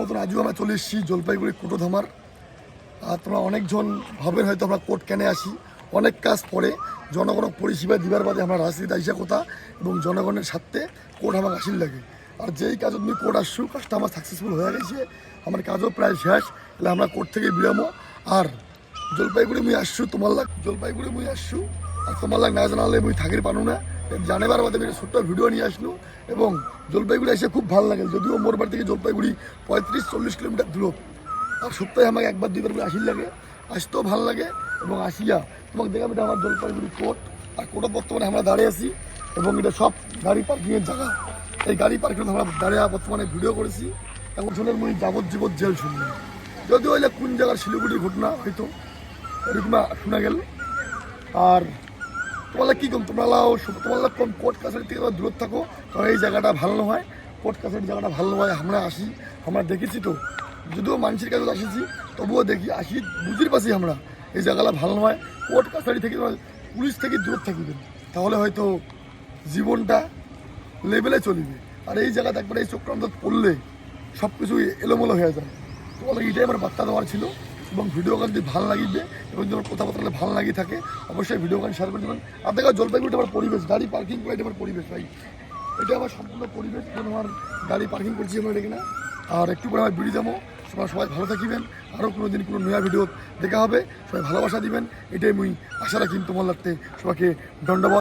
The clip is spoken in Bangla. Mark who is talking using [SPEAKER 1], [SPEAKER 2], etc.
[SPEAKER 1] মতন আজও আমরা চলে এসেছি জলপাইগুড়ি কোটোধামার। আর তোমরা অনেকজন ভাবেন হয়তো আমরা কোর্ট কেনে আসি। অনেক কাজ পরে জনগণক পরিষেবা দিবার বাদে আমরা রাজনীতি আইসা কথা এবং জনগণের স্বার্থে কোর্ট আমার আসিল লাগে। আর যেই কাজ তুমি কোর্ট আসছো কাজটা আমার সাকসেসফুল হয়ে গেছে, আমার কাজও প্রায় শেষ, তাহলে আমরা কোর্ট থেকে বিরামো। আর জলপাইগুড়ি মুই আসছু, তোমার লাগ জলপাইগুড়ি মুই আসছু। তোমার লাগ না জানালে মুই থাকির পানু না। জানেবার বাদে একটা ছোট্ট ভিডিও নিয়ে আসলো এবং জলপাইগুড়ি এসে খুব ভালো লাগে। যদিও মোর বাড়ি থেকে জলপাইগুড়ি পঁয়ত্রিশ চল্লিশ কিলোমিটার দূর আর সপ্তাহে আমাকে একবার দুইবার করে আসিল লাগে। আসতেও ভালো লাগে এবং আসিয়া তোমাকে দেখাম এটা আমার জলপাইগুড়ি কোর্ট আর কোর্টে বর্তমানে আমরা দাঁড়িয়ে আছি এবং এটা সব গাড়ি পার্কিংয়ের জায়গা। এই গাড়ি পার্কিং আমরা দাঁড়িয়ে বর্তমানে ভিডিও করেছি। এখন শুনে মুই যাবজ্জীবন জেল শুনলাম। যদিও হইলে কোন জায়গার শিলিগুড়ির ঘটনা হয়তো, এরকম শোনা গেল। আর তোমার কি কম? তোমরা লাও তোমার কম, কোর্ট কাছারি থেকে তোমরা দূরত থাকো। কারণ এই জায়গাটা ভালো নয়। কোর্ট কাছারি জায়গাটা ভালো নয়, আমরা আসি, আমরা দেখেছি তো। যদিও মানুষের কাছে আসিছি, তবুও দেখি, আসি, বুঝির পাচ্ছি আমরা। এই জায়গাটা ভালো নয়। কোর্ট কাছারি থেকে তোমরা পুলিশ থেকে দূরত থাকিবেন তাহলে হয়তো জীবনটা লেভেলে চলবে। আর এই জায়গাতে একবার এই চক্রান্ত পড়লে সব কিছু এলোমেলো হয়ে যায় তোমাদের এটাই আমার বার্তা দেওয়ার ছিল। এবং ভিডিও গান যদি ভালো লাগিবে এবং যখন কথাবার্তা ভালো লাগি থাকে, অবশ্যই ভিডিও গান শেয়ার করে দেবেন। আর দেখো, জলপাইগুড়িটা আমার পরিবেশ, গাড়ি পার্কিং করে আমার পরিবেশ ভাই। এটা আমার সম্পূর্ণ পরিবেশ এখন আমার গাড়ি পার্কিং করছি আমরা কিনা। আর একটু পরে আমার বিড়ি যাব। সবাই সবাই ভালো থাকিবেন। আরও কোনো দিন কোনো নয়া ভিডিও দেখা হবে। সবাই ভালোবাসা দিবেন। এটাই মুই আশা রাখি তোমার লাগতে সবাইকে দণ্ডবাদ